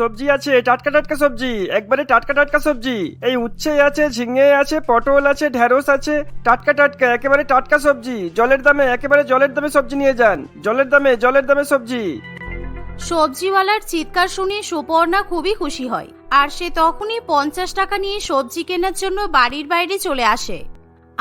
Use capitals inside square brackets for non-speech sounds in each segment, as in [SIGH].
সবজি আছে, টাটকা টাটকা সবজি। একবারে টাটকা টাটকা সবজি। এই উচ্ছে আছে, ঝিঙে আছে, পটল আছে, ঢেঁড়স আছে। টাটকা টাটকা, একেবারে টাটকা সবজি। জলের দামে, একেবারে জলের দামে সবজি নিয়ে যান। জলের দামে জলের দামে সবজি। সবজিওয়ালার চিৎকার শুনে সুপর্ণা খুবই খুশি হয়। আর সে তখনই পঞ্চাশ টাকা নিয়ে সবজি কেনার জন্য বাড়ির বাইরে চলে আসে।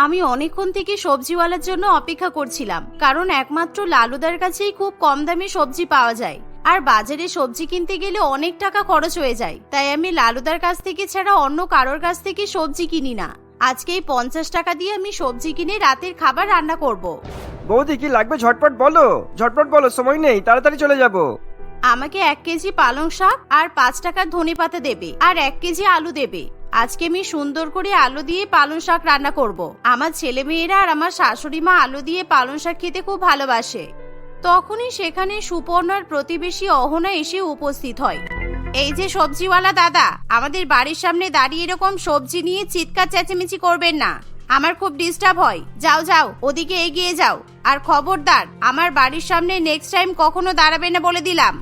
আমি অনেকক্ষণ থেকে সবজিওয়ালার জন্য অপেক্ষা করছিলাম, কারণ একমাত্র লালুদার কাছেই খুব কম দামে সবজি পাওয়া যায়। আর বাজারে সবজি কিনতে গেলে অনেক টাকা খরচ হয়ে যায়। তাই আমি লালুদার কাছ থেকে ছাড়া অন্য কারোর কাছ থেকে সবজি কিনি না। আজকে এই পঞ্চাশ টাকা দিয়ে আমি সবজি কিনে রাতের খাবার রান্না করব। বৌদি কি লাগবে ঝটপট বলো? ঝটপট বলো সময় নেই তাড়াতাড়ি চলে যাব। আমাকে এক কেজি পালং শাক আর পাঁচ টাকার ধনে পাতা দেবে আর এক কেজি আলু দেবে। আজকে আমি সুন্দর করে আলু দিয়ে পালং শাক রান্না করব। আমার ছেলে মেয়েরা আর আমার শাশুড়ি মা আলু দিয়ে পালং শাক খেতে খুব ভালোবাসে। তখনই সেখানে সুপর্ণার প্রতিবেশী অহনা এসে উপস্থিত হয়। এই যে সবজিওয়ালা দাদা, আমাদের বাড়ির সামনে দাঁড়িয়ে এরকম সবজি নিয়ে চিৎকার চেঁচামেচি করবেন না। আমার খুব ডিস্টার্ব হয়। যাও যাও, ওদিকে এগিয়ে যাও। আর খবরদার, আমার বাড়ির সামনে নেক্সট টাইম কখনো দাঁড়াবে না বলে দিলাম।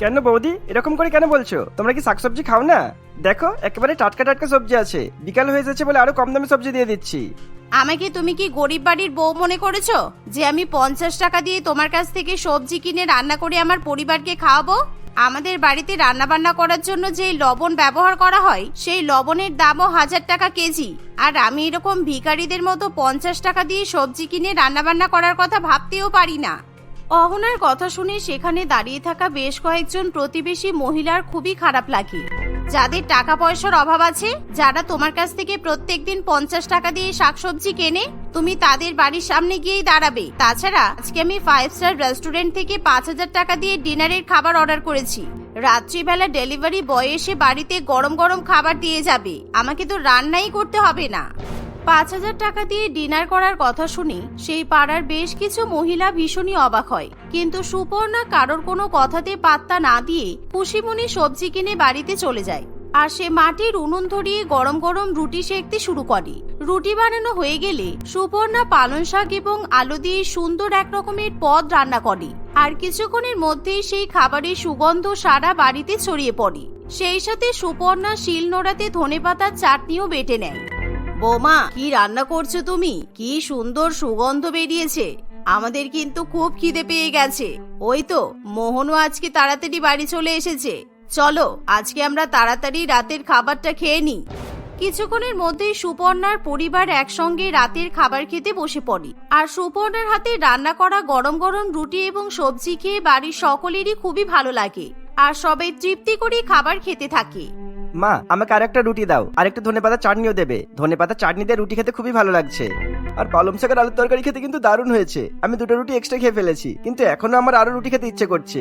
কেন বৌদি? এরকম করে কেন বলছো? তোমরা কি শাকসবজি খাও না? দেখো, একেবারে টাটকা টাটকা সবজি আছে। বিকাল হয়ে যাচ্ছে বলে আরও কম দামে সবজি দিয়ে দিচ্ছি। আমাকে তুমি কি গরিব বাড়ির বউ মনে করেছ যে আমি পঞ্চাশ টাকা দিয়ে তোমার কাছ থেকে সবজি কিনে রান্না করে আমার পরিবারকে খাওয়াবো? আমাদের বাড়িতে রান্না বান্না করার জন্য যে লবণ ব্যবহার করা হয়, সেই লবণের দামও হাজার টাকা কেজি। আর আমি এরকম ভিখারিদের মতো পঞ্চাশ টাকা দিয়ে সবজি কিনে রান্না বান্না করার কথা ভাবতেও পারি না। অহনার কথা শুনে সেখানে দাঁড়িয়ে থাকা বেশ কয়েকজন প্রতিবেশী মহিলার খুবই খারাপ লাগে। যাদের টাকা পয়সার অভাব আছে, যারা তোমার কাছ থেকে প্রত্যেক দিন পঞ্চাশ টাকা দিয়ে শাকসবজি কেনে, তুমি তাদের বাড়ির সামনে গিয়েই দাঁড়াবে। তাছাড়া আজকে আমি ফাইভ স্টার রেস্টুরেন্ট থেকে পাঁচ হাজার টাকা দিয়ে ডিনারের খাবার অর্ডার করেছি। রাত্রিবেলা ডেলিভারি বয় এসে বাড়িতে গরম গরম খাবার দিয়ে যাবে। আমাকে তো রান্নাই করতে হবে না। পাঁচ হাজার টাকা দিয়ে ডিনার করার কথা শুনে সেই পাড়ার বেশ কিছু মহিলা ভীষণই অবাক হয়। কিন্তু সুপর্ণা কারোর কোনো কথাতে পাত্তা না দিয়ে খুশিমনি সবজি কিনে বাড়িতে চলে যায়। আর সে মাটির উনুন ধরিয়ে গরম গরম রুটি সেকতে শুরু করে। রুটি বানানো হয়ে গেলে সুপর্ণা পালং শাক এবং আলু দিয়ে সুন্দর এক রকমের পদ রান্না করে। আর কিছুক্ষণের মধ্যেই সেই খাবারের সুগন্ধ সারা বাড়িতে ছড়িয়ে পড়ে। সেই সাথে সুপর্ণা শিল নোড়াতে ধনেপাতার চাটনিও বেটে নেয়। বোমা, কি রান্না করছ তুমি? কি সুন্দর সুগন্ধ বেরিয়েছে। আমাদের কিন্তু খুব খিদে পেয়ে গেছে। ওই তো, মোহনও আজকে তাড়াতাড়ি বাড়ি চলে এসেছে। চলো, আজকে আমরা তাড়াতাড়ি রাতের খাবারটা খেয়ে নিই। কিছুক্ষণের মধ্যেই সুপর্ণার পরিবার একসঙ্গে রাতের খাবার খেতে বসে পড়ে। আর সুপর্ণার হাতে রান্না করা গরম গরম রুটি এবং সবজি খেয়ে বাড়ির সকলেরই খুবই ভালো লাগে। আর সবাই তৃপ্তি করে খাবার খেতে থাকে। মা, আমাকে আরেকটা রুটি দাও। আরেকটা ধনে পাতা চাটনিও দেবে। ধনে পাতা চাটনি দিয়ে রুটি খেতে খুবই ভালো লাগছে। আর পালং শাকের আলুর তরকারি খেতে কিন্তু দারুণ হয়েছে। আমি দুটো রুটি এক্সট্রা খেয়ে ফেলেছি, কিন্তু এখনও আমার আরও রুটি খেতে ইচ্ছে করছে।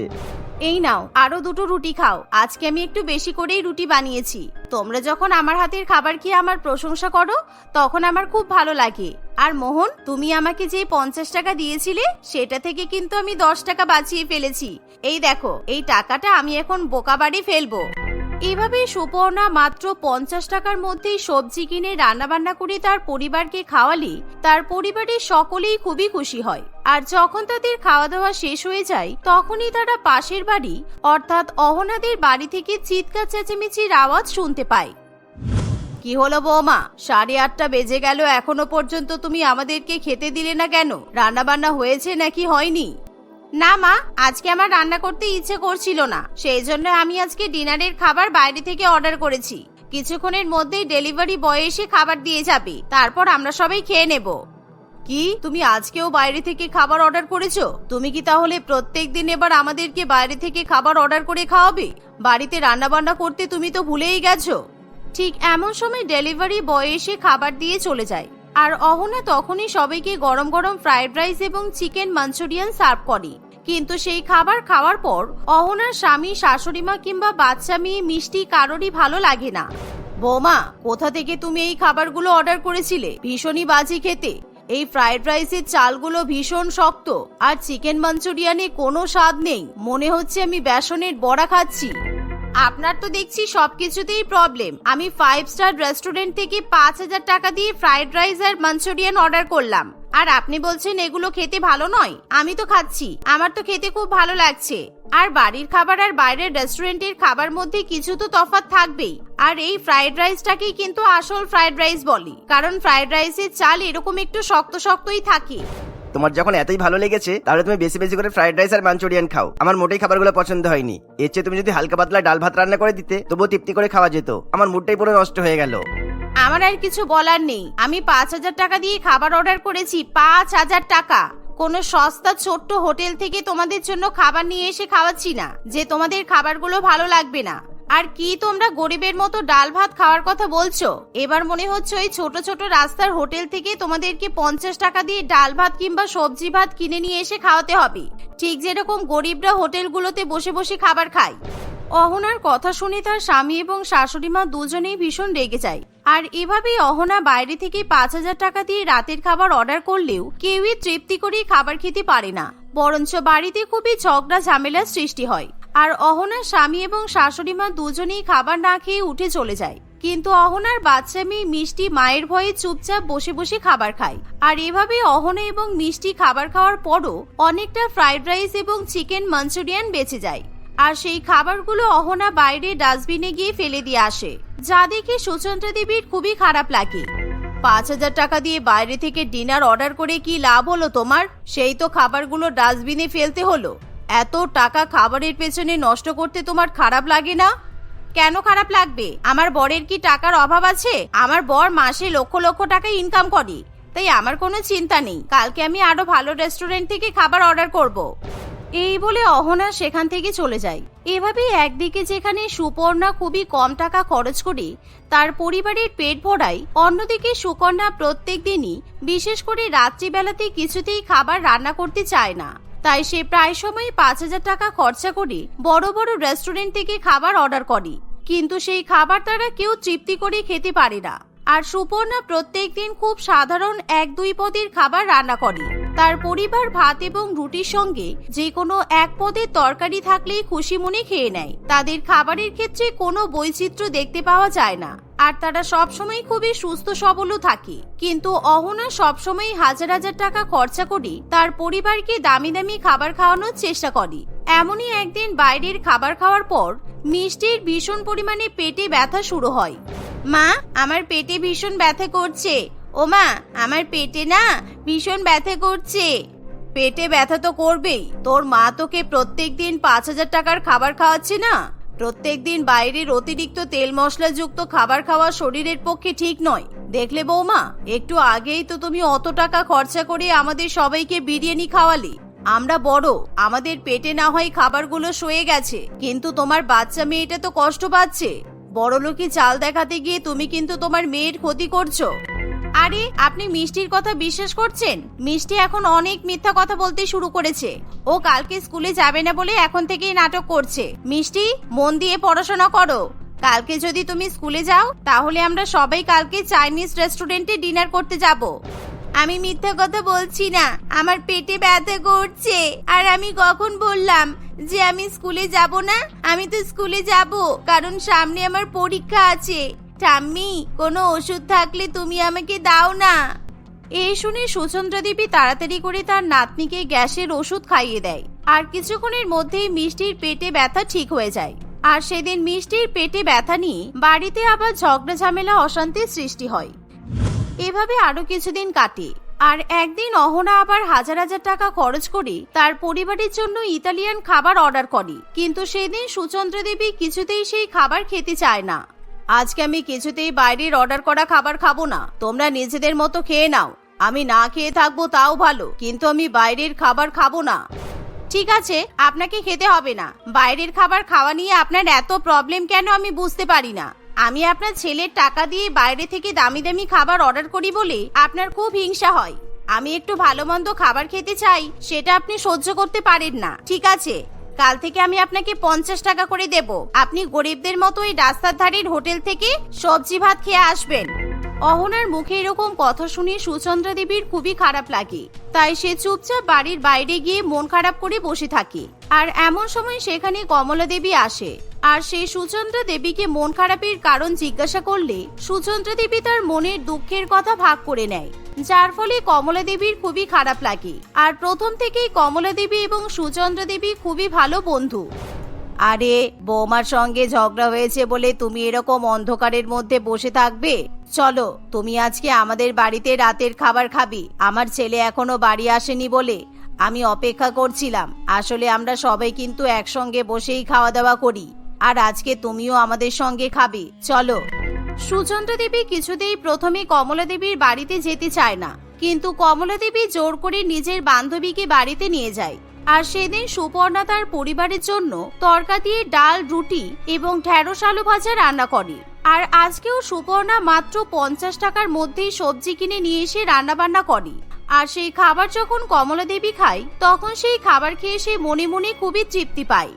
এই নাও, আরও দুটো রুটি খাও। আজকে আমি একটু বেশি করেই রুটি বানিয়েছি। তোমরা যখন আমার হাতের খাবার খেয়ে আমার প্রশংসা করো, তখন আমার খুব ভালো লাগে। আর মোহন, তুমি আমাকে যে পঞ্চাশ টাকা দিয়েছিলে, সেটা থেকে কিন্তু আমি দশ টাকা বাঁচিয়ে ফেলেছি। এই দেখো, এই টাকাটা আমি এখন বোকা বাড়ি ফেলব। এভাবে সুপর্ণা মাত্র পঞ্চাশ টাকার মধ্যেই সবজি কিনে রান্নাবান্না করে তার পরিবারকে খাওয়ালে তার পরিবারের সকলেই খুবই খুশি হয়। আর যখন তাদের খাওয়া দাওয়া শেষ হয়ে যায়, তখনই তারা পাশের বাড়ি, অর্থাৎ অহনাদের বাড়ি থেকে চিৎকার চেঁচামেচির আওয়াজ শুনতে পায়। কি হলো বৌমা? সাড়ে আটটা বেজে গেল, এখনও পর্যন্ত তুমি আমাদেরকে খেতে দিলে না কেন? রান্নাবান্না হয়েছে নাকি হয়নি? না, মা, আজকে আমার রান্না করতে ইচ্ছে করছিল না। সেই জন্য আমি আজকে ডিনারের খাবার বাইরে থেকে অর্ডার করেছি। কিছুক্ষণের মধ্যেই ডেলিভারি বয় এসে খাবার দিয়ে যাবে। তারপর আমরা সবাই খেয়ে নেব। কি? তুমি আজকেও বাইরে থেকে খাবার অর্ডার করেছ? তুমি কি তাহলে প্রত্যেক দিন এবার আমাদেরকে বাইরে থেকে খাবার অর্ডার করে খাওয়াবে? বাড়িতে রান্না বান্না করতে তুমি তো ভুলেই গেছো। ঠিক এমন সময় ডেলিভারি বয় এসে খাবার দিয়ে চলে যায়। আর অহনা তখনই সবাইকে গরম গরম ফ্রাইড রাইস এবং চিকেন মাঞ্চুরিয়ান সার্ভ করে। কিন্তু সেই খাবার খাওয়ার পর অহনার স্বামী শাশুড়িমা কিংবা বাচ্চা মেয়ে মিষ্টি কারোরই ভালো লাগে না। বৌমা, কোথা থেকে তুমি এই খাবারগুলো অর্ডার করেছিলে? ভীষণই বাজি খেতে। এই ফ্রাইড রাইসের চালগুলো ভীষণ শক্ত আর চিকেন মাঞ্চুরিয়ানে কোনো স্বাদ নেই। মনে হচ্ছে আমি বেসনের বড়া খাচ্ছি। আপনার তো দেখছি সব কিছুতেই প্রবলেম। আমি ফাইভ স্টার রেস্টুরেন্ট থেকে পাঁচ হাজার টাকা দিয়ে ফ্রাইড রাইস আর মাঞ্চুরিয়ান অর্ডার করলাম। আর আপনি বলছেন এগুলো খেতে ভালো নয়? আমি তো খাচ্ছি। আমার তো খেতে খুব ভালো লাগছে। আর বাড়ির খাবার আর বাইরের রেস্টুরেন্টের খাবার মধ্যে কিছু তো তফাৎ থাকবেই। আর এই ফ্রাইড রাইসটাকেই কিন্তু আসল ফ্রাইড রাইস বলি। কারণ ফ্রাইড রাইসের চাল এরকম একটু শক্ত শক্তই থাকে। তোমার যখন এতই ভালো লেগেছে, তাহলে তুমি বেশি বেশি করে ফ্রাইড রাইস আর মাঞ্চুরিয়ান খাও। আমার মোটেই খাবারগুলো পছন্দ হয়নি। এর চেয়ে তুমি যদি হালকা পাতলা ডাল ভাত রান্না করে দিতে, তবুও তৃপ্তি করে খাওয়া যেত। আমার মুডটাই পুরো নষ্ট হয়ে গেল। আমার আর কিছু বলার নেই। আমি পাঁচ হাজার টাকা দিয়ে খাবার অর্ডার করেছি, পাঁচ হাজার টাকা। কোনো সস্তা ছোট্ট হোটেল থেকে তোমাদের জন্য খাবার নিয়ে এসে খাওয়াচ্ছি না, যে তোমাদের খাবারগুলো ভালো লাগবে না। আর কি তোমরা গরিবের মতো ডাল ভাত খাওয়ার কথা বলছো? এবার মনে হচ্ছে ওই ছোট ছোট রাস্তার হোটেল থেকে তোমাদেরকে পঞ্চাশ টাকা দিয়ে ডাল ভাত কিংবা সবজি ভাত কিনে নিয়ে এসে খাওয়াতে হবে। ঠিক যেরকম গরিবরা হোটেলগুলোতে বসে বসে খাবার খায়। অহনার কথা শুনে তার স্বামী এবং শাশুড়ি মা দুজনেই ভীষণ রেগে যায়। আর এভাবেই অহনা বাইরে থেকে পাঁচ হাজার টাকা দিয়ে রাতের খাবার অর্ডার করলেও কেউই তৃপ্তি করে খাবার খেতে পারে না। বরঞ্চ বাড়িতে খুবই ঝগড়া ঝামেলার সৃষ্টি হয়। আর অহনার স্বামী এবং শাশুড়ি মা দুজনেই খাবার না খেয়ে উঠে চলে যায়। কিন্তু অহনার বাচ্চা মেয়ে মিষ্টি মায়ের ভয়ে চুপচাপ বসে বসে খাবার খায়। আর এভাবে অহনা এবং মিষ্টি খাবার খাওয়ার পরও অনেকটা ফ্রাইড রাইস এবং চিকেন মাঞ্চুরিয়ান বেঁচে যায়। আর সেই খাবারগুলো অহনা বাইরে ডাস্টবিনে গিয়ে ফেলে দিয়ে আসে। যা দেখে সুচন্দ্রা দেবীর খুবই খারাপ লাগে। পাঁচ হাজার টাকা দিয়ে বাইরে থেকে ডিনার অর্ডার করে কি লাভ হলো তোমার? সেই তো খাবারগুলো ডাস্টবিনে ফেলতে হলো। এত টাকা খাবারের পেছনে নষ্ট করতে তোমার খারাপ লাগে না? কেন খারাপ লাগবে? আমার বরের কি টাকার অভাব আছে? আমার বর মাসে লক্ষ লক্ষ টাকা ইনকাম করে। তাই আমার কোনো চিন্তা নেই। কালকে আমি আরও ভালো রেস্টুরেন্ট থেকে খাবার অর্ডার করব। এই বলে অহনা সেখান থেকে চলে যায়। এভাবেই একদিকে যেখানে সুপর্ণা খুবই কম টাকা খরচ করে, তার পরিবারের পেট ভরায়, অন্যদিকে সুকন্যা প্রত্যেক দিনই, বিশেষ করে রাত্রিবেলাতে কিছুতেই খাবার রান্না করতে চায় না। তাই সে প্রায় সময় পাঁচ হাজার টাকা খরচা করে বড় বড় রেস্টুরেন্ট থেকে খাবার অর্ডার করে। কিন্তু সেই খাবার তারা কেউ তৃপ্তি করে খেতে পারে না। আর সুপর্ণা প্রত্যেক দিন খুব সাধারণ এক দুই পদের খাবার রান্না করে। তার পরিবার ভাত এবং রুটির সঙ্গে যে কোনো এক পদের তরকারি থাকলেই খুশি মনে খেয়ে নেয়। তাদের খাবারের ক্ষেত্রে কোনো বৈচিত্র্য দেখতে পাওয়া যায় না। আর তারা সবসময় খুবই সুস্থ সবলও থাকে। কিন্তু অহনা সবসময় হাজার হাজার টাকা খরচা করে তার পরিবারকে দামি দামি খাবার খাওয়ানোর চেষ্টা করে। এমনই একদিন বাইরের খাবার খাওয়ার পর মিষ্টির ভীষণ পরিমাণে পেটে ব্যথা শুরু হয়। মা, আমার পেটে ভীষণ ব্যথা করছে। ও মা, আমার পেটে না ভীষণ ব্যথা করছে। পেটে ব্যথা তো করবেই। তোর মা তোকে প্রত্যেক দিন পাঁচ হাজার টাকার খাবার খাওয়াচ্ছে না? প্রত্যেক দিন বাইরের অতিরিক্ত তেল মশলাযুক্ত খাবার খাওয়া শরীরের পক্ষে ঠিক নয়। দেখলে বৌমা, একটু আগেই তো তুমি অত টাকা খরচা করে আমাদের সবাইকে বিরিয়ানি খাওয়ালে। আমরা বড়, আমাদের পেটে না হয় খাবারগুলো সয়ে গেছে। কিন্তু তোমার বাচ্চা মেয়েটা তো কষ্ট পাচ্ছে। বড় লোকি চাল দেখাতে গিয়ে তুমি কিন্তু তোমার মেয়ের ক্ষতি করছ। আরে, আপনি মিষ্টির কথা বিশ্বাস করছেন? মিষ্টি এখন অনেক মিথ্যা কথা বলতে শুরু করেছে। ও কালকে স্কুলে যাবে না বলে এখন থেকেই নাটক করছে। মিষ্টি, মন দিয়ে পড়াশোনা করো। কালকে যদি তুমি স্কুলে যাও, তাহলে আমরা সবাই কালকে চাইনিজ রেস্টুরেন্টে ডিনার করতে যাব। আমি মিথ্যা কথা বলছি না। আমার পেটে ব্যথা করছে। আর আমি কখন বললাম যে আমি স্কুলে যাব না? আমি তো স্কুলে যাব, কারণ সামনে আমার পরীক্ষা আছে। ঠাম্মি, কোনো ওষুধ থাকলে তুমি আমাকে দাও না। এই শুনে সুচন্দ্রা দেবী তাড়াতাড়ি করে তার নাতনিকে গ্যাসের ওষুধ খাইয়ে দেয়। আর কিছুক্ষণের মধ্যেই মিষ্টির পেটে ব্যথা ঠিক হয়ে যায়। আর সেদিন মিষ্টির পেটে ব্যথা নিয়ে বাড়িতে আবার ঝগড়া ঝামেলা অশান্তির সৃষ্টি হয়। এভাবে আরও কিছুদিন কাটে। আর একদিন অহনা আবার হাজার হাজার টাকা খরচ করে তার পরিবারের জন্য ইতালিয়ান খাবার অর্ডার করে। কিন্তু সেদিন সুচন্দ্র দেবী কিছুতেই সেই খাবার খেতে চায় না। আজকে আমি কিছুতেই বাইরের অর্ডার করা খাবার খাব না। তোমরা নিজেদের মতো খেয়ে নাও। আমি না খেয়ে থাকব তাও ভালো, কিন্তু আমি বাইরের খাবার খাব না। ঠিক আছে, আপনাকে খেতে হবে না। বাইরের খাবার খাওয়া নিয়ে আপনার এত প্রবলেম কেন আমি বুঝতে পারি না। আমি আপনার ছেলের টাকা দিয়ে বাইরে থেকে দামি দামি খাবার অর্ডার করি বলে আপনার খুব হিংসা হয়। আমি একটু ভালো মন্দ খাবার খেতে চাই, সেটা আপনি সহ্য করতে পারেন না। ঠিক আছে, কাল থেকে আমি আপনাকে পঞ্চাশ টাকা করে দেব। আপনি গরিবদের মতো ওই রাস্তার ধারের হোটেল থেকে সবজি ভাত খেয়ে আসবেন। অহনার মুখে এরকম কথা শুনে সুচন্দ্রা দেবীর খুবই খারাপ লাগে। তাই সে চুপচাপ বাড়ির বাইরে গিয়ে মন খারাপ করে বসে থাকে। আর এমন সময় সেখানে কমলা দেবী আসে। আর সেই সুচন্দ্রা দেবীকে মন খারাপের কারণ জিজ্ঞাসা করলে সুচন্দ্রা দেবী তার মনের দুঃখের কথা ভাগ করে নেয়, যার ফলে কমলা দেবীর খুবই খারাপ লাগে। আর প্রথম থেকেই কমলা দেবী এবং সুচন্দ্রা দেবী খুবই ভালো বন্ধু। আরে, বৌমার সঙ্গে ঝগড়া হয়েছে বলে তুমি এরকম অন্ধকারের মধ্যে বসে থাকবে? চলো, তুমি আজকে আমাদের বাড়িতে রাতের খাবার খাবি। আমার ছেলে এখনও বাড়ি আসেনি বলে আমি অপেক্ষা করছিলাম। আসলে আমরা সবাই কিন্তু একসঙ্গে বসেই খাওয়া দাওয়া করি। আর আজকে তুমিও আমাদের সঙ্গে খাবে। চলো। সুচন্দ্রা দেবী কিছুতেই প্রথমে কমলা দেবীর বাড়িতে যেতে চায় না। কিন্তু কমলা দেবী জোর করে নিজের বান্ধবীকে বাড়িতে নিয়ে যায়। আর সেদিন সুপর্ণা তার পরিবারের জন্য তরকা দিয়ে ডাল, রুটি এবং ঢেঁড়স আলু ভাজা রান্না করে। আর আজকেও সুপর্ণা মাত্র পঞ্চাশ টাকার মধ্যেই সবজি কিনে নিয়ে এসে রান্না বান্না করে। আর সেই খাবার যখন কমলা দেবী খায়, তখন সেই খাবার খেয়ে সে মনে মনে খুবই তৃপ্তি পায়।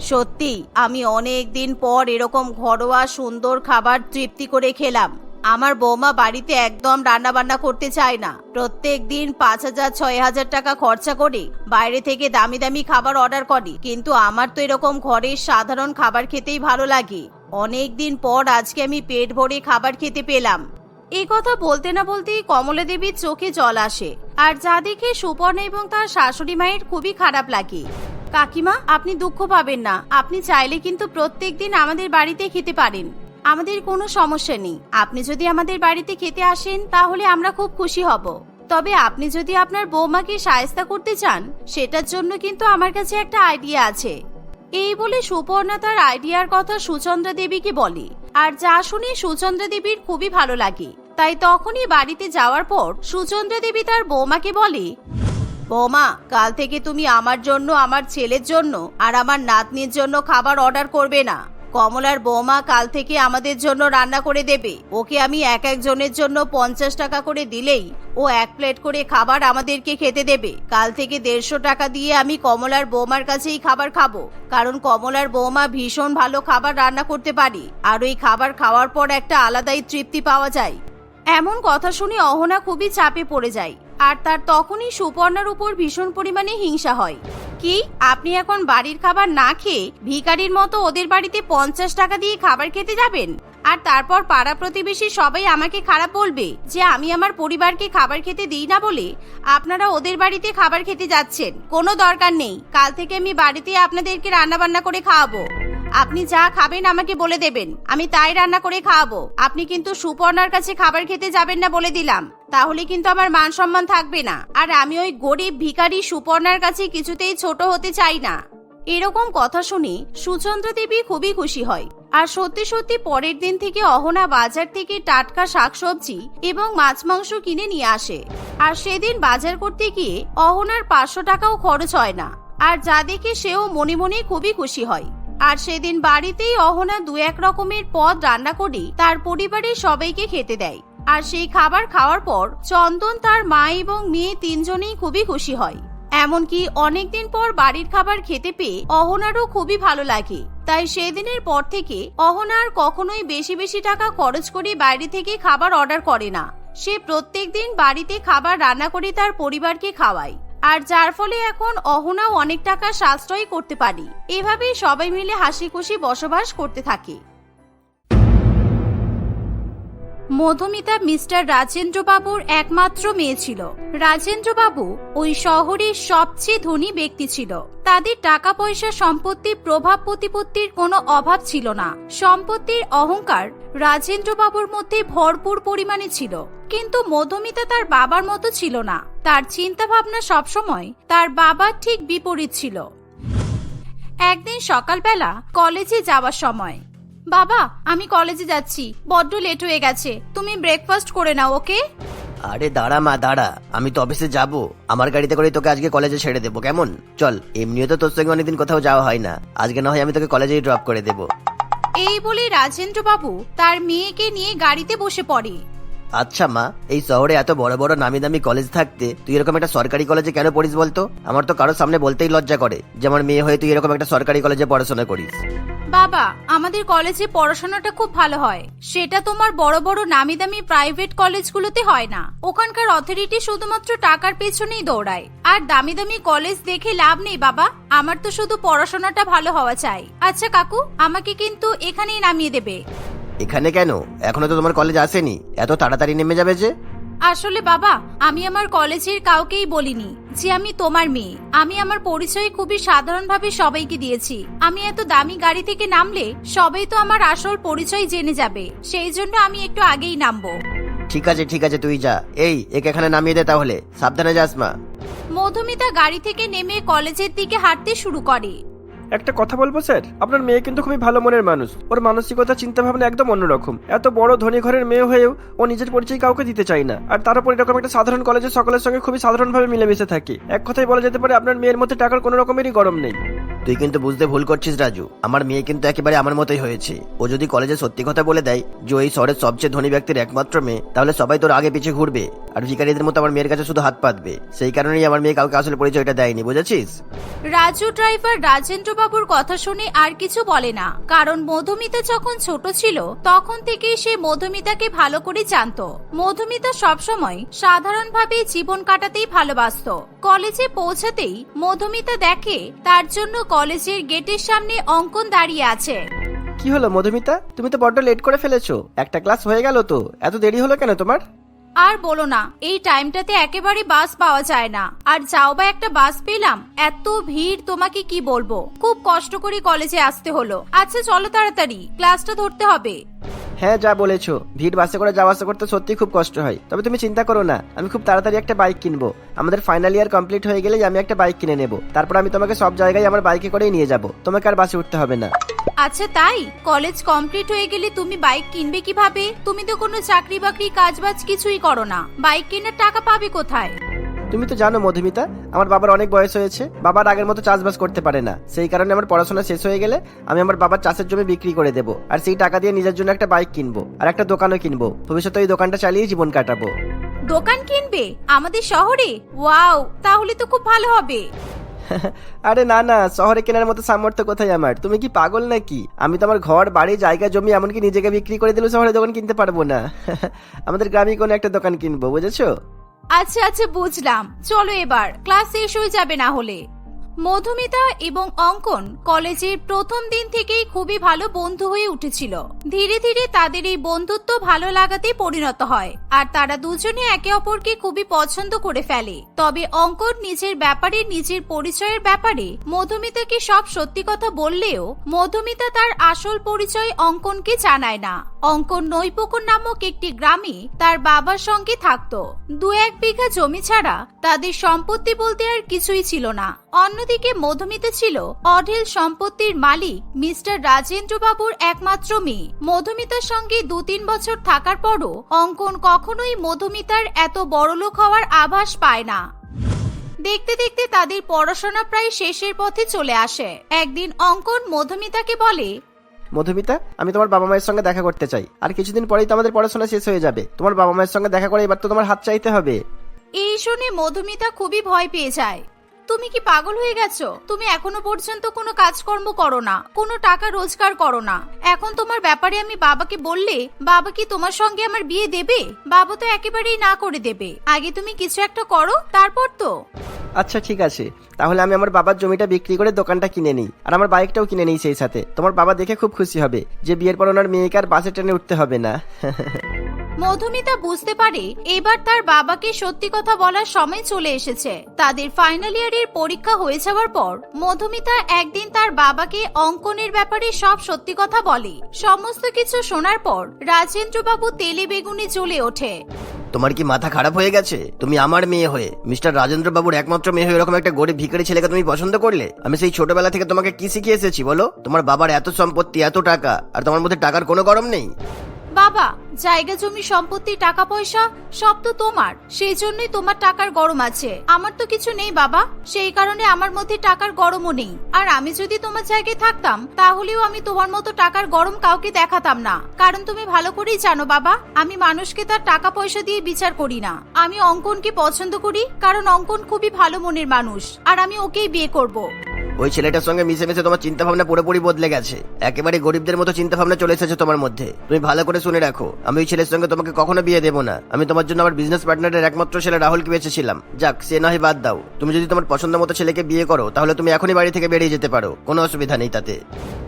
সত্যি, আমি অনেক দিন পর এরকম ঘরোয়া সুন্দর খাবার তৃপ্তি করে খেলাম। আমার বৌমা বাড়িতে একদম রান্না বান্না করতে চায় না। প্রত্যেক দিন পাঁচ হাজার, ছয় হাজার টাকা খরচা করে বাইরে থেকে দামি দামি খাবার অর্ডার করে। কিন্তু আমার তো এরকম ঘরের সাধারণ খাবার খেতেই ভালো লাগে। অনেক দিন পর আজকে আমি পেট ভরে খাবার খেতে পেলাম। এই কথা বলতে না বলতেই কমলা দেবীর চোখে জল আসে। আর যা দেখে সুপর্ণা এবং তার শাশুড়ি মায়ের খুবই খারাপ লাগে। কাকিমা, আপনি দুঃখ পাবেন না। আপনি চাইলে কিন্তু প্রত্যেক দিন আমাদের বাড়িতে খেতে পারেন। আমাদের কোনো সমস্যা নেই। আপনি যদি আমাদের বাড়িতে খেতে আসেন, তাহলে আমরা খুব খুশি হব। তবে আপনি যদি আপনার বৌমাকে সায়স্তা করতে চান, সেটার জন্য কিন্তু আমার কাছে একটা আইডিয়া আছে। এই বলে সুপর্ণা তার আইডিয়ার কথা সুচন্দ্রা দেবীকে বলে। আর যা শুনে সুচন্দ্রা দেবীর খুবই ভালো লাগে। তাই তখনই বাড়িতে যাওয়ার পর সুচন্দ্রা দেবী তার বৌমাকে বলে বৌমা, কাল থেকে তুমি আমার জন্য, আমার ছেলের জন্য আর আমার নাতনির জন্য খাবার অর্ডার করবে না। কমলার বৌমা কাল থেকে আমাদের জন্য রান্না করে দেবে। ওকে আমি এক একজনের জন্য পঞ্চাশ টাকা করে দিলেই ও এক প্লেট করে খাবার আমাদেরকে খেতে দেবে। কাল থেকে দেড়শো টাকা দিয়ে আমি কমলার বৌমার কাছেই খাবার খাব। কারণ কমলার বৌমা ভীষণ ভালো খাবার রান্না করতে পারি। আর ওই খাবার খাওয়ার পর একটা আলাদাই তৃপ্তি পাওয়া যায়। এমন কথা শুনে অহনা খুবই চাপে পড়ে যায়। আর তার তখনই সুপর্ণার উপর ভীষণ পরিমাণে হিংসা হয়। কি? আপনি এখন বাড়ির খাবার না খেয়ে ভিখারির মতো ওদের বাড়িতে পঞ্চাশ টাকা দিয়ে খাবার খেতে যাবেন? আর তারপর পাড়া প্রতিবেশী সবাই আমাকে খারাপ বলবে যে আমি আমার পরিবারকে খাবার খেতে দিই না বলে আপনারা ওদের বাড়িতে খাবার খেতে যাচ্ছেন। কোনো দরকার নেই। কাল থেকে আমি বাড়িতে আপনাদেরকে রান্না বান্না করে খাওয়াবো। আপনি যা খাবেন আমাকে বলে দেবেন। আমি তাই রান্না করে খাওয়াবো। আপনি কিন্তু সুপর্ণার কাছে খাবার খেতে যাবেন না বলে দিলাম। তাহলে কিন্তু আমার মান সম্মান থাকবে না। আর আমি ওই গরিব ভিখারি সুপর্ণার কাছে কিছুতেই ছোট হতে চাই না। এরকম কথা শুনে সুচন্দ্র দেবী খুবই খুশি হয়। আর সত্যি সত্যি পরের দিন থেকে অহনা বাজার থেকে টাটকা শাকসবজি এবং মাছ মাংস কিনে নিয়ে আসে। আর সেদিন বাজার করতে গিয়ে অহনার পাঁচশো টাকাও খরচ হয় না। আর যা দেখে সেও মনে মনে খুবই খুশি হয়। আর সেদিন বাড়িতেই অহনা দু এক রকমের পদ রান্না করে তার পরিবারের সবাইকে খেতে দেয়। আর সেই খাবার খাওয়ার পর চন্দন তার মা এবং মেয়ে তিনজনেই খুবই খুশি হয়। এমনকি অনেকদিন পর বাড়ির খাবার খেতে পেয়ে অহনারও খুবই ভালো লাগে। তাই সেদিনের পর থেকে অহনা আর কখনোই বেশি বেশি টাকা খরচ করে বাইরে থেকে খাবার অর্ডার করে না। সে প্রত্যেক দিন বাড়িতে খাবার রান্না করে তার পরিবারকে খাওয়ায়। আর যার ফলে এখন অহনাও অনেক টাকা সাশ্রয় করতে পারি। এভাবেই সবাই মিলে হাসি খুশি বসবাস করতে থাকে। মধুমিতা মিস্টার রাজেন্দ্রবাবুর একমাত্র মেয়ে ছিল। রাজেন্দ্রবাবু ওই শহরের সবচেয়ে ধনী ব্যক্তি ছিল। তাদের টাকা পয়সা সম্পত্তি প্রভাব প্রতিপত্তির কোনো অভাব ছিল না। সম্পত্তির অহংকার রাজেন্দ্র বাবুর মধ্যে ভরপুর পরিমাণে ছিল, কিন্তু মধুমিতা তার বাবার মতো ছিল না। তার চিন্তা ভাবনা সবসময় তার বাবার ঠিক বিপরীত ছিল। একদিন সকালবেলা কলেজে যাওয়ার সময়, বাবা, আমি কলেজে যাচ্ছি, বড্ড লেট হয়ে গেছে, তুমি ব্রেকফাস্ট করে নাও, ওকে? আরে দাঁড়া মা, দাঁড়া, আমি তো অফিসে যাব, আমার গাড়িতে করে তোকে আজকে কলেজে ছেড়ে দেবো, কেমন? চল, এমনিও তো তোর সঙ্গে অনেকদিন কোথাও যাওয়া হয় না, আজকে না হয় আমি তোকে কলেজেই ড্রপ করে দেবো। এই বলে রাজেন্দ্রবাবু তার মেয়েকে নিয়ে গাড়িতে বসে পড়ে। আচ্ছা মা, এই শহরে এত বড় বড় নামি দামি কলেজ থাকতে তুই এরকম একটা সরকারি কলেজে কেন পড়িস বলতো? আমার তো কারোর সামনে বলতেই লজ্জা করে। যে আমার মেয়ে হয়ে তুই এরকম একটা সরকারি কলেজে পড়াশোনা করিস। বাবা, আমাদের কলেজে পড়াশোনাটা খুব ভালো হয়। সেটা তোমার বড় বড় নামি দামি প্রাইভেট কলেজগুলোতে হয় না। ওখানকার অথরিটি শুধুমাত্র টাকার পেছনেই দৌড়ায়। আর দামি দামি কলেজ দেখে লাভ নেই, বাবা। আমার তো শুধু পড়াশোনাটা ভালো হওয়া চাই। আচ্ছা কাকু, আমাকে কিন্তু এখানেই নামিয়ে দেবে। এখানে কেন? এখনও তো তোমার কলেজ আসেনি। এত তাড়াতাড়ি নেমে যাবে যে? আসলে বাবা আমি আমার কলেজের কাউকেই বলিনি যে আমি তোমার মেয়ে। আমি আমার পরিচয় খুবই সাধারণভাবে সবাইকে দিয়েছি। আমি এত দামি গাড়ি থেকে নামলে সবাই তো আমার আসল পরিচয় জেনে যাবে। সেই জন্য আমি একটু আগেই নামবো। ঠিক আছে ঠিক আছে তুই যা। এই একে এখানে নামিয়ে দে তাহলে। সাবধানে যাস মা। মধুমিতা গাড়ি থেকে নেমে কলেজের দিকে হাঁটতে শুরু করে। একটা কথা বলব, স্যার? আপনার মেয়ে কিন্তু খুবই ভালো মনের মানুষ। ওর মানসিকতা চিন্তা ভাবনা একদম অন্যরকম। এত বড় ধনী ঘরের মেয়ে হয়েও ও নিজের পরিচয় কাউকে দিতে চায় না। আর তার উপর এরকম একটা সাধারণ কলেজে সকলের সঙ্গে খুবই সাধারণভাবে মিলেমিশে থাকে। এক কথাই বলা যেতে পারে, আপনার মেয়ের মধ্যে টাকার কোনো রকমেরই গরম নেই। তুই কিন্তু বুঝতে ভুল করছিস, রাজু। আমার মেয়ে কিন্তু একেবারে আমার মতোই হয়েছে। ও যদি কলেজে সত্যি কথা বলে দেয় যে ওই শহরের সবচেয়ে ধনী ব্যক্তির একমাত্র মেয়ে, তাহলে সবাই তোর আগে পিছিয়ে ঘুরবে। আর ভিকারীদের মতো আমার মেয়ের কাছে শুধু হাত পাতবে। সেই কারণেই আমার মেয়ে কাউকে আসলে পরিচয়টা দেয়নি, বুঝেছিস? রাজু ড্রাইভার রাজেন্দ্র বাবুর কথা শুনে আর কিছু বলে না। কারণ মধুমিতা যখন ছোট ছিল, তখন থেকেই সে মধুমিতাকে ভালো করে জানতো। মধুমিতা সবসময় সাধারণভাবে জীবন কাটাতেই ভালোবাসতো। কলেজে পৌঁছাতেই মধুমিতা দেখে তার জন্য কলেজের গেটের সামনে অঙ্কন দাঁড়িয়ে আছে। কি হলো মধুমিতা? তুমি তো বড্ড লেট করে ফেলেছো। একটা ক্লাস হয়ে গেল তো। এত দেরি হলো কেন তোমার? আর বলো না এই টাইমটাতে একেবারে বাস পাওয়া যায় না। আর যাও বা একটা বাস পেলাম এত ভিড় তোমাকে কি বলব? খুব কষ্ট করে কলেজে আসতে হলো। আচ্ছা চলো তাড়াতাড়ি ক্লাসটা ধরতে হবে। হ্যাঁ যা বলেছ। ভিড় বাসে করে যাওয়া আসা করতে সত্যি খুব কষ্ট হয়। তবে তুমি চিন্তা করো না, আমি খুব তাড়াতাড়ি একটা বাইক কিনবো। আমাদের ফাইনাল ইয়ার কমপ্লিট হয়ে গেলেই আমি একটা বাইক কিনে নেব। তারপর আমি তোমাকে সব জায়গায় আমার বাইকে করেই নিয়ে যাব। তোমাকে আর বাসে উঠতে হবে না। আচ্ছা তাই? কলেজ কমপ্লিট হয়ে গেলে তুমি বাইক কিনবে কীভাবে? তুমি তো কোনো চাকরি বাকরি কাজ বাজ কিছুই করো না। বাইক কেনার টাকা পাবে কোথায়? তুমি তো জানো মধুমিতা আমার বাবার অনেক বয়স হয়েছে বাবার আগের মতো চাষবাস করতে পারে না। সেই কারণে আমার পড়াশোনা শেষ হয়ে গেলে আমি আমার বাবার চাষের জমি বিক্রি করে দেবো আর সেই টাকা দিয়ে নিজের জন্য একটা বাইক কিনবো আর একটা দোকানও কিনবো। ভবিষ্যতে ওই দোকানটা চালিয়ে জীবন কাটাবো। দোকান কিনবে? আমাদের শহরে? ওয়াও তাহলে তো খুব ভালো হবে। [LAUGHS] আরে না না শহরে কেনার মতো সামর্থ্য কোথায় আমার? তুমি কি পাগল নাকি? আমি তো আমার ঘর বাড়ি জায়গা জমি এমনকি নিজেকে বিক্রি করে দিলেও শহরে দোকান কিনতে পারব না। [LAUGHS] আমাদের গ্রামে কোনো একটা দোকান কিনবো বুঝেছ? আচ্ছা আচ্ছা বুঝলাম। চলো এবার ক্লাস শেষ হয়ে যাবে না হলে। মধুমিতা এবং অঙ্কন কলেজের প্রথম দিন থেকেই খুবই ভালো বন্ধু হয়ে উঠেছিল। ধীরে ধীরে তাদের এই বন্ধুত্ব ভালো লাগাতে পরিণত হয় আর তারা দুজনে একে অপরকে খুবই পছন্দ করে ফেলে। তবে অঙ্কন নিজের ব্যাপারে, নিজের পরিচয়ের ব্যাপারে মধুমিতাকে সব সত্যি কথা বললেও মধুমিতা তার আসল পরিচয় অঙ্কনকে জানায় না। অঙ্কন নৈপুকুর নামক একটি গ্রামে তার বাবার সঙ্গে থাকত। দু এক বিঘা জমি ছাড়া তাদের সম্পত্তি বলতে আর কিছুই ছিল না। অন্যদিকে মধুমিতা ছিল অঢেল সম্পত্তির মালিক মিস্টার রাজেন্দ্র বাবুর একমাত্র মেয়ে। মধুমিতার সঙ্গে দু তিন বছর থাকার পরও অঙ্কন কখনোই মধুমিতার এত বড়লোক হওয়ার আভাস পায় না। দেখতে দেখতে তাদের পড়াশোনা প্রায় শেষের পথে চলে আসে। একদিন অঙ্কন মধুমিতাকে বলে মধুমিতা আমি তোমার বাবা মায়ের সঙ্গে দেখা করতে চাই। আর কিছুদিন পরেই তো আমাদের পড়াশোনা শেষ হয়ে যাবে। তোমার বাবা মায়ের সঙ্গে দেখা করে এবার তো তোমার হাত চাইতে হবে। এই শুনে মধুমিতা খুবই ভয় পেয়ে যায়। তুমি কি পাগল হয়ে গেছো? তুমি এখনও পর্যন্ত কোনো কাজকর্ম করো না, কোনো টাকা রোজগার করো না। এখন তোমার ব্যাপারে আমি বাবাকে বললে, বাবা কি তোমার সঙ্গে আমার বিয়ে দেবে? বাবা তো একেবারেই না করে দেবে। আগে তুমি কিছু একটা করো, তারপর তো। আচ্ছা ঠিক আছে। তাহলে আমি আমার বাবার জমিটা বিক্রি করে দোকানটা কিনে নিই, আর আমার বাইকটাও কিনে নিই সেই সাথে। তোমার বাবা দেখে খুব খুশি হবে যে বিয়ের পর ওনার মেয়েকে আর বাসে ট্রেনে উঠতে হবে না। [LAUGHS] মধুমিতা বুঝতে পারে এবার তার বাবাকে সত্যি কথা বলার সময় চলে এসেছে। তাদের ফাইনাল ইয়ারের পরীক্ষা হয়ে যাওয়ার পর মধুমিতা একদিন তার বাবাকে অঙ্কনের ব্যাপারে সব সত্যি কথা বলে। সমস্ত কিছু শোনার পর রাজেন্দ্রবাবু তেলে বেগুনে জ্বলে ওঠে। তোমার কি মাথা খারাপ হয়ে গেছে? তুমি আমার মেয়ে হয়ে, মিস্টার রাজেন্দ্র বাবুর একমাত্র মেয়ে হয়ে এরকম একটা গরিব ভিখারি ছেলেকে তুমি পছন্দ করলে? আমি সেই ছোটবেলা থেকে তোমাকে কি শিখিয়ে এসেছি বলো? তোমার বাবার এত সম্পত্তি, এত টাকা, আর তোমার মধ্যে টাকার কোনো গরম নেই। বাবা, জায়গা, জমি, সম্পত্তি, টাকা, পয়সা, সব তো তোমার। সেই জন্যই তোমার টাকার গরম আছে। আমার তো কিছু নেই বাবা। সেই কারণে আমার মধ্যে টাকার গরমও নেই। আর আমি যদি তোমার জায়গায় থাকতাম, তাহলেও আমি তোমার মতো টাকার গরম কাউকে দেখাতাম না। কারণ তুমি ভালো করেই জানো বাবা, আমি মানুষকে তার টাকা, পয়সা দিয়ে বিচার করি না। আমি অঙ্কনকে পছন্দ করি, কারণ অঙ্কন খুবই ভালো মনের মানুষ। আর আমি ওকেই বিয়ে করব। ওই ছেলেটার সঙ্গে মিশে মিশে তোমার চিন্তা ভাবনা পুরোপুরি বদলে গেছে। একেবারে গরিবদের মতো চিন্তা ভাবনা চলে এসেছে তোমার মধ্যে। তুমি ভালো করে শুনে রাখো, আমি ওই ছেলের সঙ্গে তোমাকে কখনো বিয়ে দেবো না। আমি তোমার জন্য আমার বিজনেস পার্টনারের একমাত্র ছেলে রাহুলকে বেঁচেছিলাম যাক, সে নয় বাদ দাও। তুমি যদি তোমার পছন্দ মতো ছেলেকে বিয়ে করো, তাহলে তুমি এখনই বাড়ি থেকে বেরিয়ে যেতে পারো। কোনো অসুবিধা নেই তাতে।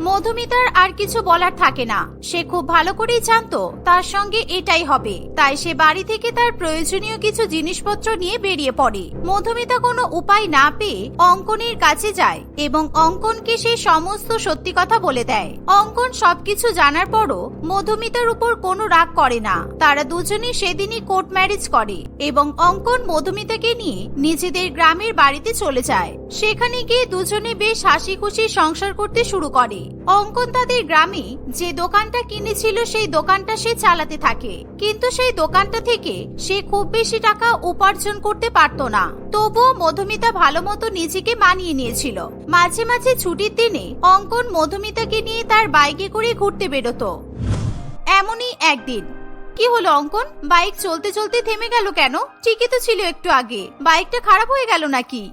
মধুমিতার আর কিছু বলার থাকে না। সে খুব ভালো করেই জানতো, তার সঙ্গে এটাই হবে। তাই সে বাড়ি থেকে তার প্রয়োজনীয় কিছু জিনিসপত্র নিয়ে বেরিয়ে পড়ে। মধুমিতা কোনো উপায় না পেয়ে অঙ্কনের কাছে যায়। এবং অঙ্কনকে সে সমস্ত সত্যি কথা বলে দেয়। অঙ্কন সবকিছু জানার পরও মধুমিতার উপর কোনো রাগ করে না। তারা দুজনে সেদিনই কোর্ট ম্যারেজ করে এবং অঙ্কন মধুমিতাকে নিয়ে নিজেদের গ্রামের বাড়িতে চলে যায়। সেখানে গিয়ে দুজনে বেশ হাসি খুশি সংসার করতে শুরু করে। অঙ্কন তাদের গ্রামে যে দোকানটা কিনেছিল সেই দোকানটা সে চালাতে থাকে। কিন্তু সেই দোকানটা থেকে সে খুব বেশি টাকা উপার্জন করতে পারতো না। তবুও মধুমিতা ভালো মতো নিজেকে মানিয়ে নিয়েছিল। মাঝে মাঝে ছুটির দিনে অঙ্কন মধুমিতাকে নিয়ে তার বাইকে করে ঘুরতে বেরোতো। এমনই একদিন। কি হলো অঙ্কন? বাইক চলতে চলতে থেমে গেল কেন? ঠিকই তো ছিল একটু আগে। বাইকটা খারাপ হয়ে গেল নাকি?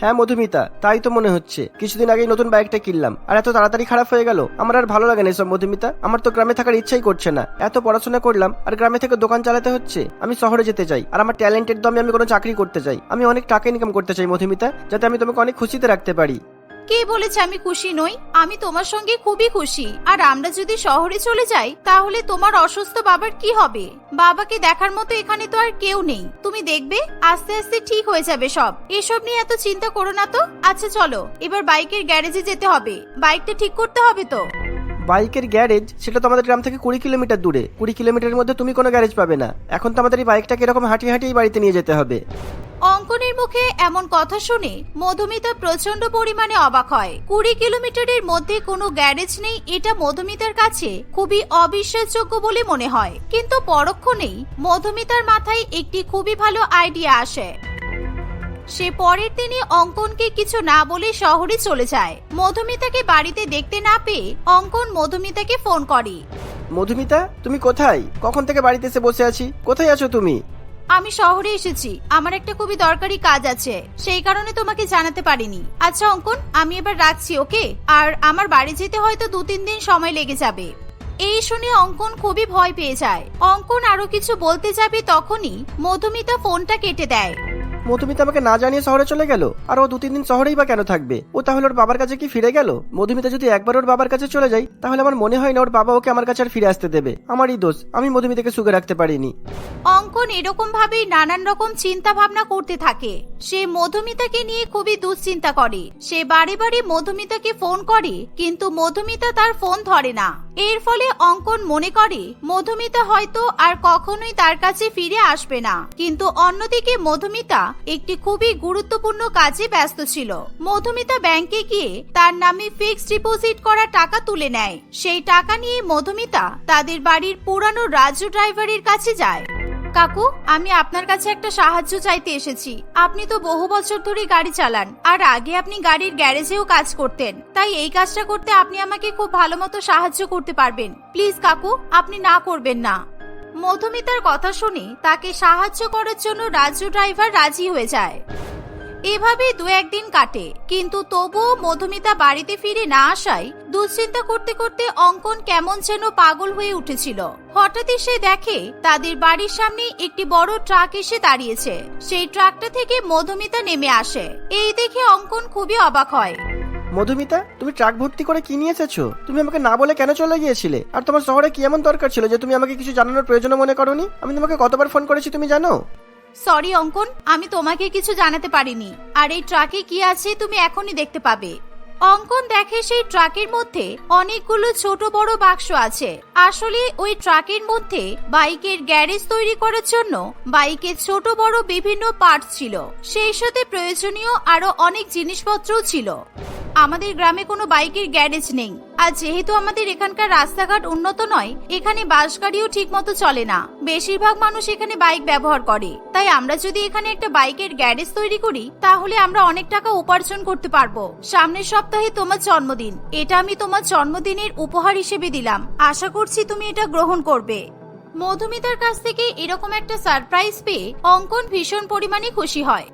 হ্যাঁ মধুমিতা, তাই তো মনে হচ্ছে। কিছুদিন আগেই নতুন বাইকটা কিনলাম। আর এত তাড়াতাড়ি খারাপ হয়ে গেল? আমার আর ভালো লাগে না এসব, মধুমিতা। আমার তো গ্রামে থাকার ইচ্ছাই করছে না। এত পড়াশোনা করলাম, আর গ্রামে থেকে দোকান চালাতে হচ্ছে। আমি শহরে যেতে চাই। আর আমার ট্যালেন্টের দমে আমি কোনো চাকরি করতে চাই। আমি অনেক টাকা ইনকাম করতে চাই, মধুমিতা, যাতে আমি তোমাকে অনেক খুশিতে রাখতে পারি। কে বলেছে আমি খুশি নই? আমি তোমার সঙ্গে খুবই খুশি। আর আমরা যদি শহরে চলে যাই, তাহলে তোমার অসুস্থ বাবার কি হবে? বাবাকে দেখার মতো এখানে তো আর কেউ নেই। তুমি দেখবে, আস্তে আস্তে ঠিক হয়ে যাবে সব। এসব নিয়ে এত চিন্তা করো না তো? আচ্ছা চলো। এবার বাইকের গ্যারেজে যেতে হবে। বাইকটা ঠিক করতে হবে তো? বাইকের গ্যারেজ? সেটা তো আমাদের গ্রাম থেকে কুড়ি কিলোমিটার দূরে। কুড়ি কিলোমিটারের মধ্যে তুমি কোনো গ্যারেজ পাবে না। এখন তো আমাদের এই বাইকটাকে এরকম হাঁটিয়ে হাঁটিয়ে বাড়িতে নিয়ে যেতে হবে। অঙ্কনের মুখে এমন কথা শুনে মধুমিতা প্রচণ্ড পরিমাণে অবাক হয়। কুড়ি কিলোমিটারের মধ্যে কোনো গ্যারেজ নেই, এটা মধুমিতার কাছে খুবই অবিশ্বাসযোগ্য বলে মনে হয়। কিন্তু পরক্ষণেই মধুমিতার মাথায় একটি খুবই ভালো আইডিয়া আসে। সে পরের দিনই অঙ্কনকে কিছু না বলে শহরে চলে যায়। মধুমিতাকে বাড়িতে দেখতে না পেয়ে অঙ্কন মধুমিতাকে ফোন করে। মধুমিতা, তুমি কোথায়? কখন থেকে বাড়িতে এসে বসে আছি? কোথায় আছো তুমি? আমি শহরে এসেছি। আমার একটা খুবই দরকারি কাজ আছে। সেই কারণে তোমাকে জানাতে পারিনি। আচ্ছা অঙ্কন, আমি এবার রাখছি, ওকে? আর আমার বাড়ি যেতে হয়তো দু তিন দিন সময় লেগে যাবে। এই শুনে অঙ্কন খুবই ভয় পেয়ে যায়। অঙ্কন আরও কিছু বলতে যাবে তখনই মধুমিতা ফোনটা কেটে দেয়। মধুমিতা আমাকে না জানিয়ে শহরে চলে গেল। আর ও দু তিন দিন শহরেই বা কেন থাকবে? ও তাহলে ওর বাবার কাছে কি ফিরে গেল? মধুমিতা যদি একবার ওর বাবার কাছে চলে যায়, তাহলে আমার মনে হয় না ওর বাবা ওকে আমার কাছে আর ফিরে আসতে দেবে। আমারই দোষ, আমি মধুমিতাকে সুখে রাখতে পারিনি। অঙ্কন এরকম ভাবেই নানান রকম চিন্তা ভাবনা করতে থাকে। সে মধুমিতাকে নিয়ে খুবই দুশ্চিন্তা করে। সে বারে বারে মধুমিতাকে ফোন করে, কিন্তু মধুমিতা তার ফোন ধরে না। এর ফলে অঙ্কন মনে করে, মধুমিতা হয়তো আর কখনোই তার কাছে ফিরে আসবে না। কিন্তু অন্যদিকে মধুমিতা একটি খুবই গুরুত্বপূর্ণ কাজে ব্যস্ত ছিল। মধুমিতা ব্যাংকে গিয়ে তার নামে ফিক্সড ডিপোজিট করা টাকা তুলে নেয়। সেই টাকা নিয়ে মধুমিতা তাদের বাড়ির পুরানো রাজু ড্রাইভারের কাছে যায়। কাকু, আমি আপনার কাছে একটা সাহায্য চাইতে এসেছি। আপনি তো বহু বছর ধরে গাড়ি চালান, আর আগে আপনি গাড়ির গ্যারেজেও কাজ করতেন। তাই এই কাজটা করতে আপনি আমাকে খুব ভালো মতো সাহায্য করতে পারবেন। প্লিজ কাকু, আপনি না করবেন না। মধুমিতার কথা শুনে তাকে সাহায্য করার জন্য রাজু ড্রাইভার রাজি হয়ে যায়। এভাবে দু একদিন কাটে। কিন্তু তবুও মধুমিতা বাড়িতে ফিরে না আসায় দুশ্চিন্তা করতে করতে অঙ্কন কেমন যেন পাগল হয়ে উঠেছিল। হঠাৎই সে দেখে তাদের বাড়ির সামনে একটি বড় ট্রাক এসে দাঁড়িয়েছে। সেই ট্রাকটা থেকে মধুমিতা নেমে আসে। এই দেখে অঙ্কন খুবই অবাক হয়। মধুমিতা, তুমি ট্রাক ভর্তি করে কি নিয়ে এসেছ? তুমি আমাকে না বলে কেন চলে গিয়েছিলে? আর তোমার শহরে কি এমন দরকার ছিল যে তুমি আমাকে কিছু জানানোর প্রয়োজন মনে করনি? আমি তোমাকে কতবার ফোন করেছি তুমি জানো? সরি অঙ্কন, আমি তোমাকে কিছু জানাতে পারিনি। আর এই ট্রাকে কি আছে, তুমি এখনই দেখতে পাবে। অঙ্কন দেখে সেই ট্রাকের মধ্যে অনেকগুলো ছোট বড় বাক্স আছে। আসলে ওই ট্রাকের মধ্যে বাইকের গ্যারেজ তৈরি করার জন্য বাইকের ছোট বড় বিভিন্ন পার্টস ছিল। সেই সাথে প্রয়োজনীয় আরও অনেক জিনিসপত্রও ছিল। আমাদের গ্রামে কোনো বাইকের গ্যারেজ নেই। আর যেহেতু আমাদের এখানকার রাস্তাঘাট উন্নত নয়, এখানে বাস গাড়িও ঠিক মতো চলে না। বেশিরভাগ মানুষ এখানে বাইক ব্যবহার করে। তাই আমরা যদি এখানে একটা বাইকের গ্যারেজ তৈরি করি, তাহলে আমরা অনেক টাকা উপার্জন করতে পারব। সামনের সপ্তাহে তোমার জন্মদিন। এটা আমি তোমার জন্মদিনের উপহার হিসেবে দিলাম। আশা করছি তুমি এটা গ্রহণ করবে। মধুমিতার কাছ থেকে এরকম একটা সারপ্রাইজ পেয়ে অঙ্কন ভীষণ পরিমাণে খুশি হয়।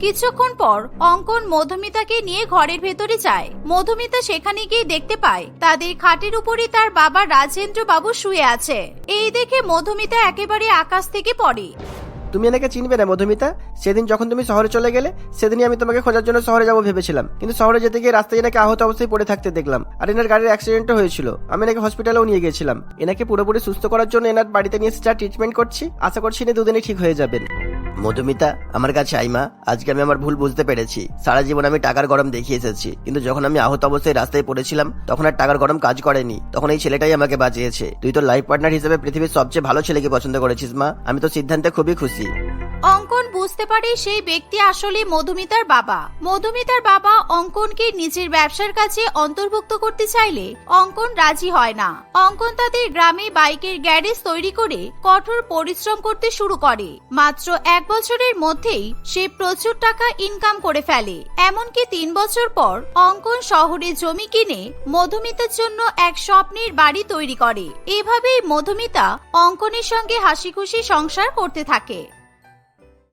কিছুক্ষণ পর অঙ্কন মধুমিতাকে নিয়ে ঘরের ভেতরে যায়। মধুমিতা সেখানে গিয়ে দেখতে পায়, তাদের খাটের উপরে তার বাবা রাজেন্দ্র বাবু শুয়ে আছে। এই দেখে মধুমিতা একেবারে আকাশ থেকে পড়ে। তুমি এনাকে চিনবে না মধুমিতা। সেদিন যখন তুমি শহরে চলে গেলে, সেদিনই আমি তোমাকে খোঁজার জন্য শহরে যাব ভেবেছিলাম। কিন্তু শহরে যেতে গিয়ে রাস্তায় এনাকে আহত অবস্থায় পড়ে থাকতে দেখলাম। আর এনার গাড়ির অ্যাক্সিডেন্টও হয়েছিল। আমি এনাকে হসপিটালেও নিয়ে গিয়েছিলাম। এনাকে পুরোপুরি সুস্থ করার জন্য এনার বাড়িতে নিয়ে যা ট্রিটমেন্ট করছি, আশা করছি ইনি দুদিনে ঠিক হয়ে যাবেন। মধুমিতা, আমার কাছে আইমা, আজকে আমি আমার ভুল বুঝতে পেরেছি। সারা জীবন আমি টাকার গরম দেখিয়ে এসেছি। কিন্তু যখন আমি আহত অবস্থায় রাস্তায় পড়েছিলাম, তখন আর টাকার গরম কাজ করেনি। তখন এই ছেলেটাই আমাকে বাঁচিয়েছে। তুই তো লাইফ পার্টনার হিসেবে পৃথিবীর সবচেয়ে ভালো ছেলেকে পছন্দ করেছিস, মা। আমি তো সিদ্ধান্তে খুবই খুশি। অঙ্কন বুঝতে পারে সেই ব্যক্তি আসলে মধুমিতার বাবা। মধুমিতার বাবা অঙ্কনকে নিজের ব্যবসার কাছে অন্তর্ভুক্ত করতে চাইলে অঙ্কন রাজি হয় না। অঙ্কন তাদের গ্রামে বাইকের গ্যারেজ তৈরি করে কঠোর পরিশ্রম করতে শুরু করে। মাত্র এক বছরের মধ্যেই সে প্রচুর টাকা ইনকাম করে ফেলে। এমনকি তিন বছর পর অঙ্কন শহরে জমি কিনে মধুমিতার জন্য এক স্বপ্নের বাড়ি তৈরি করে। এভাবেই মধুমিতা অঙ্কনের সঙ্গে হাসি খুশি সংসার করতে থাকে।